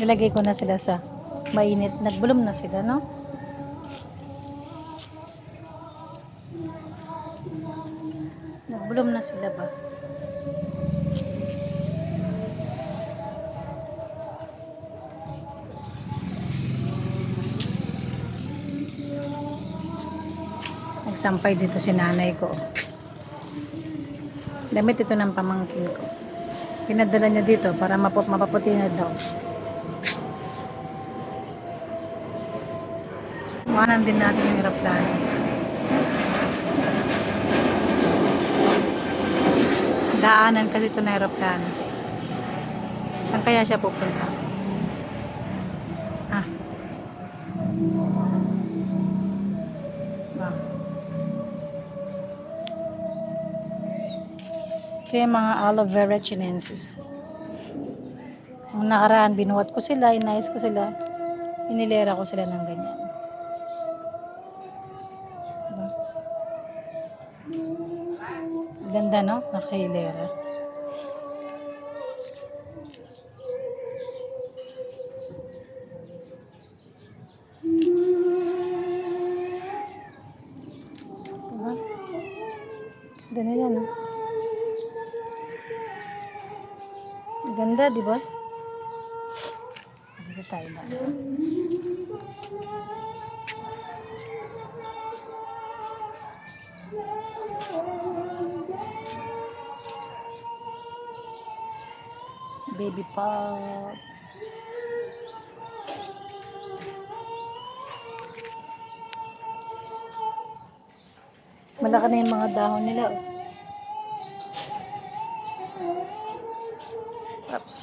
Nilagay ko na sila sa mainit. Nagbulom na sila, no? Nagbulom na sila ba? Nagsampay dito si nanay ko. Damit ito ng pamangkin ko. Pinadala niya dito para mapop mapaputi na daw. Kuhanan din natin yung aeroplano. Daanan kasi ito na aeroplano. Saan kaya siya pupunta? Ah. Ba. Ito yung mga aloe vera chinensis. Ang nakaraan, binuhat ko sila, inayos ko sila. Inilera ko sila ng ganyan. Ganda, no? Nakahilera. Diba? Ganda nila, no? Ganda, di ba? Dito tayo ba? Baby pop. Malaki na yung mga dahon nila. Oh. Oops.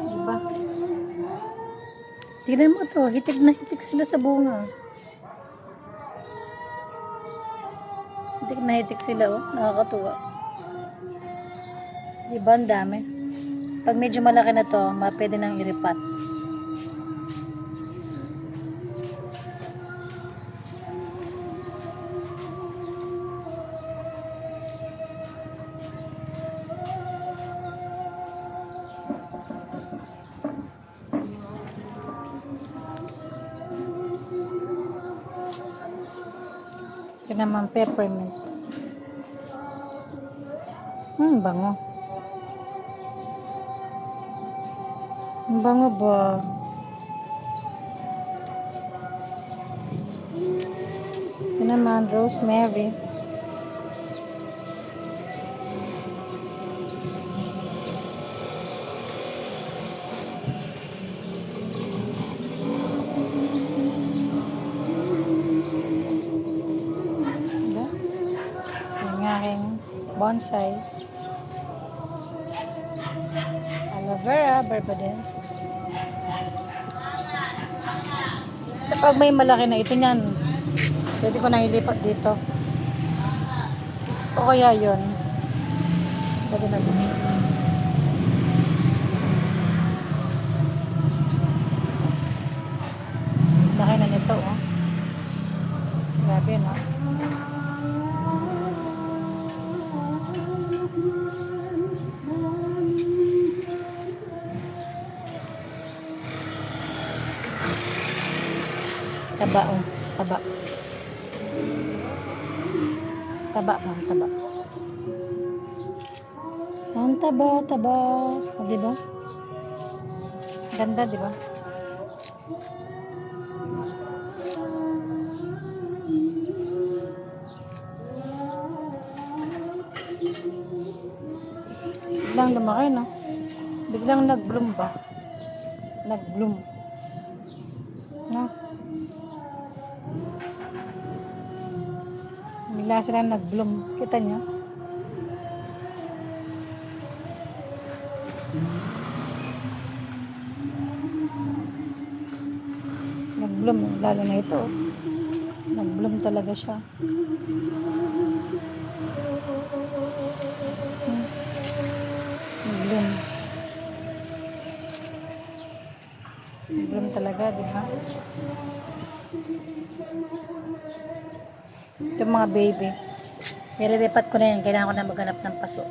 Diba? Tingnan mo to, hitig na hitig sila sa bunga. Hitig na hitig sila, oh. Nakakatuwa. Diba, ang dami. Pag medyo malaki na to, ma- pwede nang iripat. Ito naman peppermint. Hmm, bango. Ang bango ba? Ito naman, rosemary. Bonsai. Aloe vera barbadensis. Kapag may malaki na ito niyan, pwede ko na ilipat dito. O kaya yun. Pwede na din. Taba, oh. Taba. Taba, oh. Taba. Ang taba, taba. O, di ba? Ganda, di ba? Biglang lumaki, no? Biglang nag-bloom ba? Nag-bloom. No? Bigla sila nag-bloom. Kita nyo? Nag-bloom. Lalo na ito. Nag-bloom talaga siya. Nag-bloom. Nag-bloom talaga, di ba? Ito mga baby. Ireripat ko na yan. Kailangan ko na maghanap ng paso.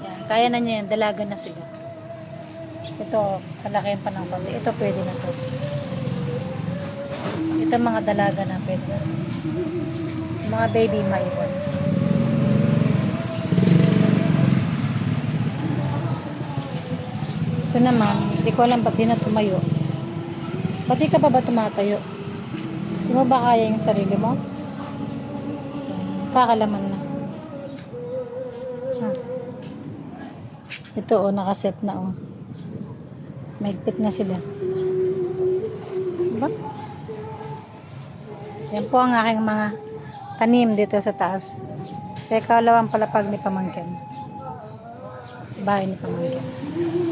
Yan. Kaya na niya yan. Dalaga na sila. Ito, palakihan pa ng konti. Ito pwede na to. Ito mga dalaga na pwede. Mga baby maiwan. Ito naman, hindi ko alam ba't di na tumayo. Ba't di ka pa ba tumatayo? Di mo ba kaya yung sarili mo? Kakalaman na. Ha. Ito oh, nakaset na oh. Mahigpit na sila. Diba? Yan po ang aking mga tanim dito sa taas. Sa ikalawang palapag ni Pamangkin. Bahay ni Pamangkin.